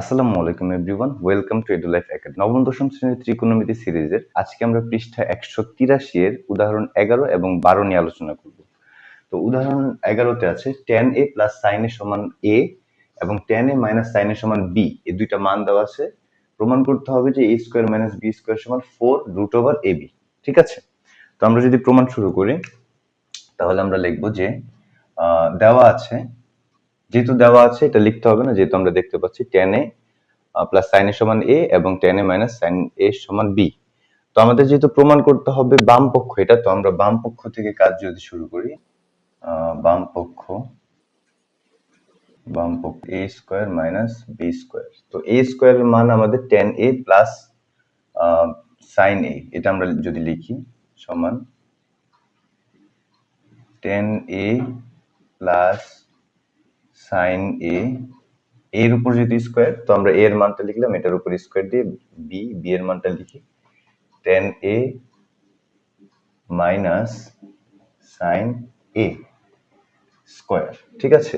আসসালামু আলাইকুম everyone welcome to Edu Life Academy নবম, দশম শ্রেণির ত্রিকোণমিতি সিরিজের আজকে আমরা পৃষ্ঠা একশো তিরাশি এর উদাহরণ এগারো এবং বারো নিয়ে আলোচনা করব। তো উদাহরণ এগারোতে আছে tan A plus sine A সমান এ এবং tan A minus sine A সমান বি এই দুইটা মান দেওয়া আছে। প্রমাণ করতে হবে যে A square minus B square সমান four root over A B ঠিক আছে? তো আমরা যদি প্রমাণ শুরু করি তাহলে আমরা লিখব যে দেওয়া আছে, যেহেতু দেওয়া আছে, এটা লিখতে হবে না, যেহেতু আমরা দেখতে পাচ্ছি tan A plus sine A সমান এ এবং tan A minus sine A সমান বি তো আমাদের যেহেতু প্রমাণ করতে হবে বাম পক্ষ, এটা তো আমরা বাম পক্ষ থেকে কাজ যদি শুরু করি বাম পক্ষ বাম পক্ষ A square minus B square তো এ স্কোয়ারের মান আমাদের tan A plus sine A এটা আমরা যদি লিখি, সমান tan A plus sine A এর উপর যদি স্কোয়ার তো আমরা এর মানটা লিখলাম, এটার উপর স্কোয়ার দিয়ে বি বি এর মানটা লিখি। Tan A minus sine A square ঠিক আছে?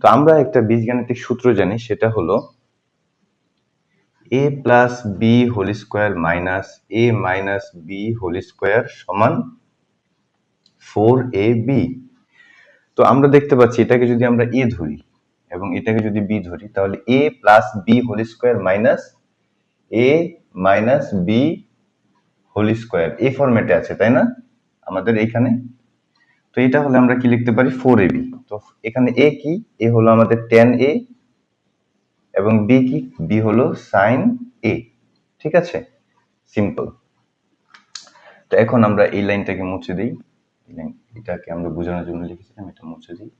তো আমরা একটা বীজগাণিতিক সূত্র জানি, সেটা হলো A plus B whole square minus A minus B whole square সমান ফোর এ বি তো আমরা দেখতে পাচ্ছি এটাকে যদি আমরা এ ধরি এবং এটাকে যদি বি ধরি, তাহলে A plus B whole square minus A minus B whole square এই ফরম্যাটে আছে, তাই না? আমাদের এইখানে। তো এটা হলে আমরা কি লিখতে পারি? ফোর এ বি তো এখানে এ কি? এ হলো আমাদের টেন এ এবং বি কি? বি হলো সাইন এ ঠিক আছে? সিম্পল তো এখন আমরা এই লাইনটাকে মুছে দিই। এই লাইন এটাকে আমরা বোঝানোর জন্য লিখেছিলাম, এটা মুছে দিই।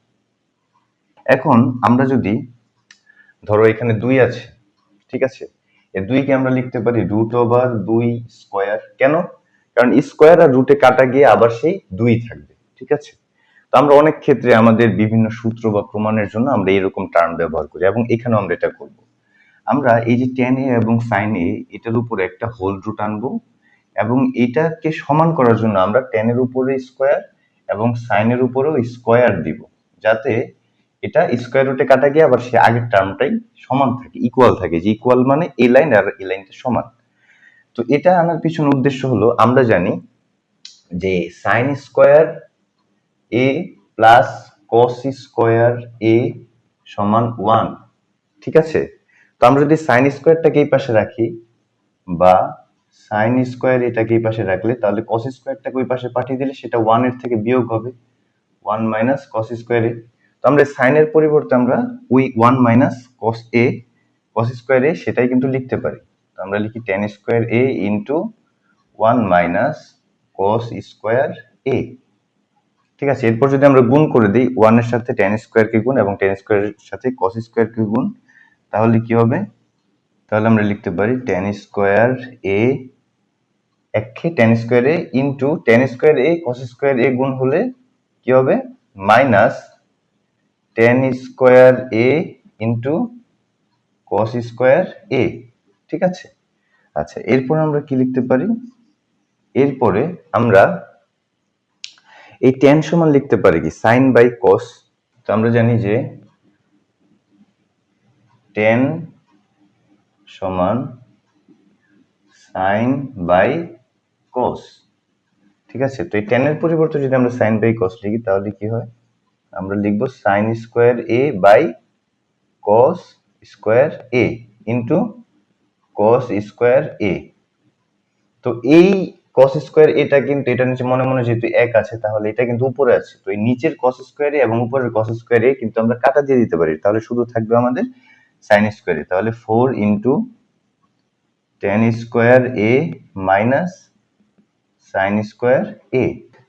এখন আমরা যদি, ধরো এখানে দুই আছে, ঠিক আছে? এই দুইকে আমরা লিখতে পারি রুট ওভার দুই স্কোয়ার কেন? কারণ স্কোয়ার আর রুটে কাটা গিয়ে আবার সেই দুই থাকবে, ঠিক আছে? তো আমরা অনেক ক্ষেত্রে আমাদের বিভিন্ন সূত্র বা প্রমাণের জন্য আমরা এরকম টার্ম ব্যবহার করি এবং এখানেও আমরা এটা করব। আমরা এই যে টেন এ এবং সাইন এ এটার উপরে একটা হোল রুট আনব। এবং এটাকে সমান করার জন্য আমরা টেনের উপরে স্কোয়ার এবং সাইনের উপরেও স্কোয়ার দিব। যাতে এটা স্কোয়ার রুটে কাটা গিয়ে আবার সে আগের টার্মটাই সমান থাকে ইকুয়াল থাকে, যে ইকুয়াল মানে এ লাইন আর এ লাইনটা সমান। তো এটা আনার পিছনে উদ্দেশ্য হলো, আমরা জানি যে sine square A plus cos square A সমান ওয়ান ঠিক আছে? তো আমরা যদি সাইন স্কোয়ারটাকে এই পাশে রাখি বা সাইন স্কোয়ার এটাকে এই পাশে রাখলে, তাহলে কস স্কোয়ারটাকে ওই পাশে পাঠিয়ে দিলে সেটা ওয়ানের থেকে বিয়োগ হবে। ওয়ান মাইনাস কস স্কোয়ার তো আমরা সাইনের পরিবর্তে আমরা ওই one minus cos A cos square A সেটাই কিন্তু লিখতে পারি। তো আমরা লিখি tan square A into one minus cos square A ঠিক আছে, এরপর যদি আমরা গুণ করে দিই ওয়ানের সাথে টেন স্কোয়ারকে গুণ এবং টেন স্কোয়ারের সাথে কস স্কোয়ারকে গুণ, তাহলে কি হবে? তাহলে আমরা লিখতে পারি টেন স্কোয়ার এ একে tan square A into tan square A cos square A গুণ হলে কি হবে? Minus tan square A into cos square A ঠিক আছে? আচ্ছা এরপর আমরা কি লিখতে পারি? এরপরে আমরা এই টেন সমান লিখতে পারি কি? সাইন বাই কস তো আমরা জানি যে টেন সমান সাইন বাই কস ঠিক আছে? তো এই টেনের পরিবর্তে যদি আমরা সাইন বাই কস লিখি, তাহলে কি হয়? আমরা লিখব sine square A by cos square A into cos square A তো এই কস স্কোয়ার এটা কিন্তু, এটা নিচে মনে মনে যেহেতু এক আছে, তাহলে এটা কিন্তু উপরে আছে। তো এই নিচের কস স্কোয়ার এবং উপরের কস স্কোয়ার কিন্তু আমরা কাটা দিয়ে দিতে পারি। তাহলে শুধু থাকবে আমাদের সাইন স্কোয়ারে তাহলে four into tan square A minus sine square A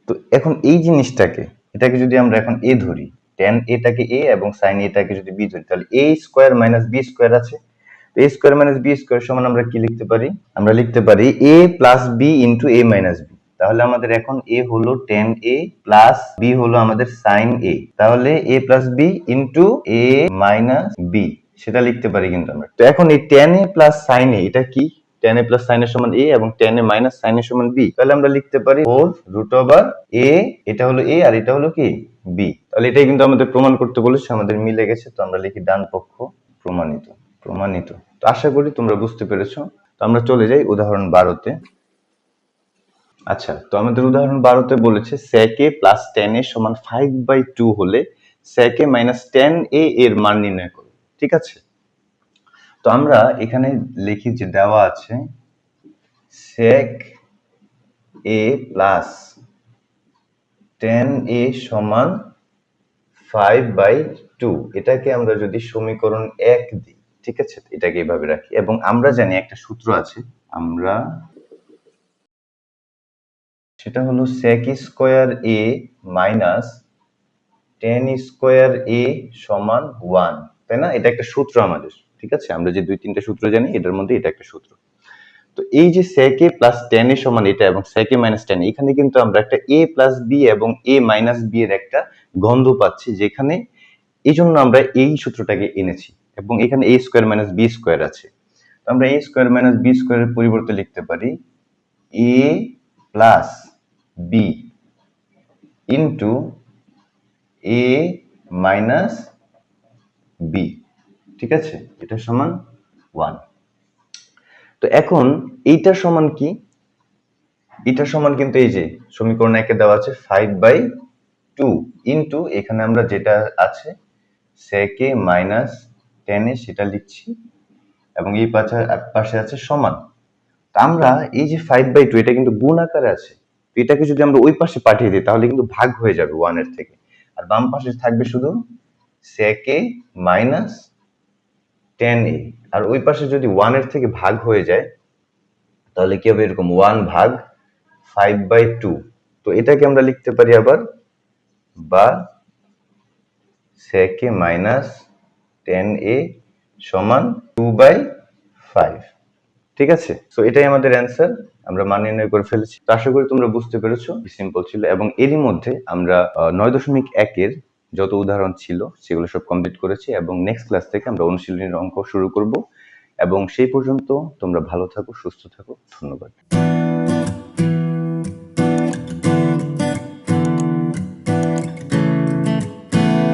তো এখন এই জিনিসটাকে, এটাকে যদি আমরা এখন এ ধরি টেন এটাকে এ এবং সাইন এটাকে যদি বি ধরি, তাহলে A square minus B square আছে। তো A square minus B square সমান আমরা কি লিখতে পারি? আমরা লিখতে পারি A plus B into A minus B তাহলে আমাদের এখন এ হলো টেন এ প্লাস বি হলো আমাদের সাইন এ তাহলে A plus B into A minus B সেটা লিখতে পারি কিন্তু আমরা। তো এখন এই tan A plus sine A এটা কি? টেন এ প্লাস সাইনের সমান এ এবং টেন এ মাইনাস সাইনের সমান বি তাহলে আমরা লিখতে পারি ফোর রুট ওভার এ এটা হলো এ আর এটা হলো কি? বি তাহলে এটাই কিন্তু আমাদের প্রমাণ করতে বলেছে, আমাদের মিলে গেছে, তো আমরা লিখি ডান পক্ষ প্রমাণিত প্রমাণিত। তো আশা করি তোমরা বুঝতে পেরেছ। তো আমরা চলে যাই উদাহরণ বারোতে। আচ্ছা তো আমাদের উদাহরণ বারোতে বলেছে, sec a plus tan A সমান ফাইভ বাই টু হলে sec a minus tan A এর মান নির্ণয় ঠিক আছে? তো আমরা এখানে লিখি যে দেওয়া আছে, sec a plus tan A সমান ফাইভ বাই টু এটাকে আমরা যদি সমীকরণ এক দিই, ঠিক আছে? এটাকে এইভাবে রাখি। এবং আমরা জানি একটা সূত্র আছে, আমরা সেটা হলো sec square A minus tan square A সমান ওয়ান তাই না? এটা একটা সূত্র আমাদের, ঠিক আছে? আমরা যে দুই তিনটা সূত্র জানি, এটার মধ্যে এটা একটা সূত্র। তো এই যে a প্লাস টেন এর সমান এটা এবং a মাইনাস টেন এখানে কিন্তু আমরা একটা a প্লাস বি এবং a মাইনাস বি এর একটা গন্ধ পাচ্ছি, যেখানে এই জন্য আমরা এই সূত্রটাকে এনেছি এবং এখানে a square minus B square আছে। আমরা a স্কোয়ার মাইনাস বি স্কোয়ারের পরিবর্তে লিখতে পারি A plus B into A minus B ঠিক আছে? এটা সমান ওয়ান তো এখন এইটার সমান কি? এটার সমান কিন্তু এই যে সমীকরণ একে দেওয়া আছে ফাইভ বাই টু ইন্টু এখানে আমরা যেটা আছে সেকে মাইনাস টেনে সেটা লিখছি এবং এই পাশে পাশে আছে সমান। তা আমরা এই যে ফাইভ বাই টু এটা কিন্তু গুণ আকারে আছে। এটাকে যদি আমরা ওই পাশে পাঠিয়ে দিই, তাহলে কিন্তু ভাগ হয়ে যাবে ওয়ানের থেকে। আর বাম পাশে থাকবে শুধু সেকে মাইনাস টেন এ আর ওই পাশে যদি ওয়ানের থেকে ভাগ হয়ে যায়, তাহলে কি হবে? এরকম ওয়ান ভাগ ফাইভ বাই টু তো এটাকে আমরা লিখতে পারি আবার বা সেকে মাইনাস টেন এ সমান টু বাই ফাইভ ঠিক আছে? তো এটাই আমাদের অ্যান্সার আমরা মান নির্ণয় করে ফেলেছি। আশা করি তোমরা বুঝতে পেরেছ। সিম্পল ছিল। এবং এরই মধ্যে আমরা নয় দশমিক একের যত উদাহরণ ছিল, সেগুলো সব কমপ্লিট করেছি এবং নেক্সট ক্লাস থেকে আমরা অনুশীলনীর অঙ্ক শুরু করব। এবং সেই পর্যন্ত তোমরা ভালো থাকো, সুস্থ থাকো। ধন্যবাদ।